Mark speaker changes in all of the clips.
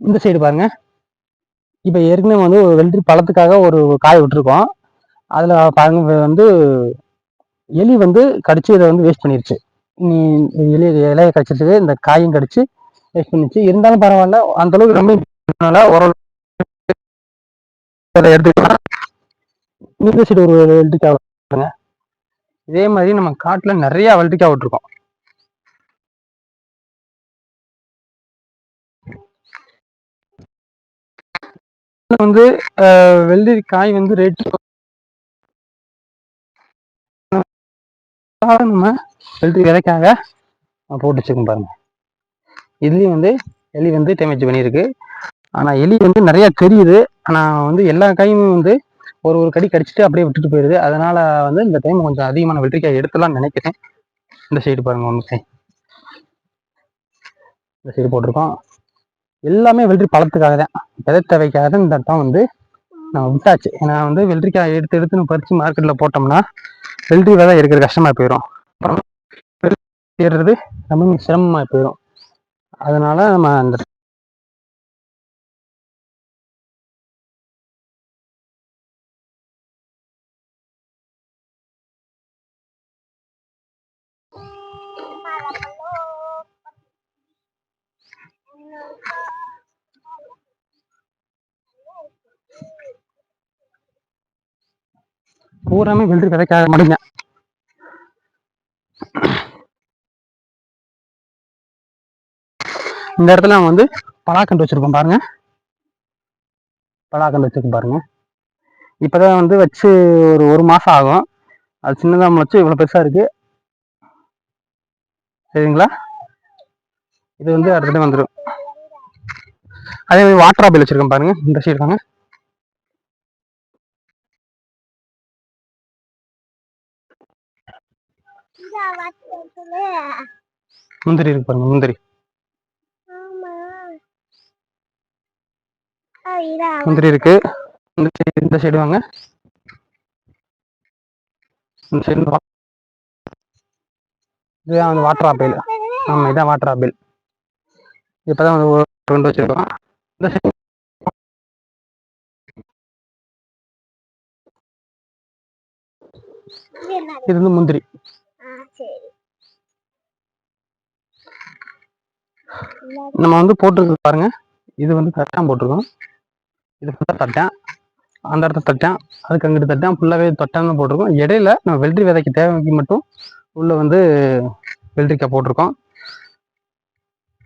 Speaker 1: இந்த சைடு பாருங்க. இப்போ ஏற்கனவே வந்து ஒரு வெள்ளரி பழத்துக்காக ஒரு காய விட்டுருக்கோம். அதில் பாருங்க வந்து எலி வந்து கடிச்சு இதை வந்து வேஸ்ட் பண்ணிருச்சு. நீ எலி இலையை கடிச்சிருக்கு இந்த காயும் கடிச்சு வேஸ்ட் பண்ணிச்சு இருந்தாலும் பரவாயில்ல அந்த அளவுக்கு ரொம்ப ஓரளவு எடுத்துக்கலாம் இந்த சைடு ஒரு வெள்ளரிக்காய் இதே மாதிரி நம்ம காட்டில் நிறையா வெள்ளரிக்காய் விட்டுருக்கோம். வந்து வெள்ளரி காய் வந்து ரேட் நம்ம வெள்ளரி விதைக்காக? போட்டு வச்சுக்கோங்க பாருங்க. இதுலேயும் வந்து எலி வந்து டேமேஜ் பண்ணியிருக்கு. ஆனால் எலி வந்து நிறையா தெரியுது. ஆனால் வந்து எல்லா காயும் வந்து ஒரு ஒரு கடி கடிச்சிட்டு அப்படியே விட்டுட்டு போயிடுது அதனால வந்து இந்த டைம் கொஞ்சம் அதிகமான வெள்ளரிக்காய் எடுத்துலாம்னு நினைக்கிறேன். இந்த சைடு பாருங்க ஒன்று இந்த சைடு போட்டிருக்கோம். எல்லாமே வெள்ளரி பழத்துக்காக தான். விதை தேவைக்காக தான் இந்த இடம் வந்து நான் விட்டாச்சு ஏன்னா வந்து வெள்ளரிக்காய் எடுத்து எடுத்து நம்ம பறித்து மார்க்கெட்டில் போட்டோம்னா வெள்ளரி விதை இருக்கிற கஷ்டமாக போயிடும் அப்புறம் தேடுறது ரொம்ப சிரமமாக போயிடும் அதனால நம்ம அந்த பூராமே வெள்ளரி விதைக்காக முடிஞ்ச இந்த இடத்துல நம்ம வந்து பலாக்கண்டு வச்சிருக்கோம் பாருங்க. பலாக்கண்டு வச்சிருக்கோம் பாருங்க. இப்போதான் வந்து வச்சு ஒரு ஒரு மாதம் ஆகும். அது சின்னதாக முளைச்சு இவ்வளோ பெருசாக இருக்கு. சரிங்களா? இது வந்து அடுத்த வந்துடும் அதே மாதிரி வாட்டர் ஆப்பிள் வச்சுருக்கேன் பாருங்க. இந்த சைடு இருக்காங்க முந்திரி இருக்கு பாருங்க முந்திரி. முந்திரி இருக்கு. இந்த சைடு இந்த சைடு வாங்க. இந்த சைடு இதுதான் வந்து வாட்டர் ஆப்பிள். ஆமாம் இதான் வாட்டர் ஆப்பிள். இப்போதான் வந்து கொண்டு வச்சிருக்கோம். இந்த சைடு இது வந்து முந்திரி. நம்ம வந்து போட்டிருக்கு பாருங்க. இது வந்து தட்டான் போட்டிருக்கோம். இது ஃபுல்லாக தட்டேன் அந்த இடத்த தட்டேன் அதுக்கு அங்கிட்டு தட்டேன் ஃபுல்லாகவே தொட்டான்னு போட்டிருக்கோம். இடையில நம்ம வெள்ளரி விதைக்கு தேவைக்கு மட்டும் உள்ளே வந்து வெள்ளரிக்காய் போட்டிருக்கோம்.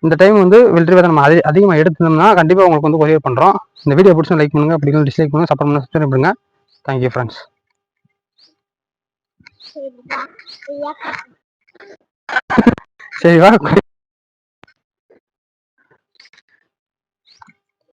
Speaker 1: இந்த டைம் வந்து வெள்ளரி விதை நம்ம அதிக அதிகமாக எடுத்துனோம்னா கண்டிப்பாக உங்களுக்கு வந்து கொரியர் பண்ணுறோம் இந்த வீடியோ பிடிச்சி லைக் பண்ணுங்கள் அப்படி டிஸ்லைக் பண்ணுங்கள் சப்போர்ட் பண்ணுங்கள் சப்ஸ்கிரைப் பண்ணுங்கள் தேங்க்யூ ஃப்ரெண்ட்ஸ் சரி வா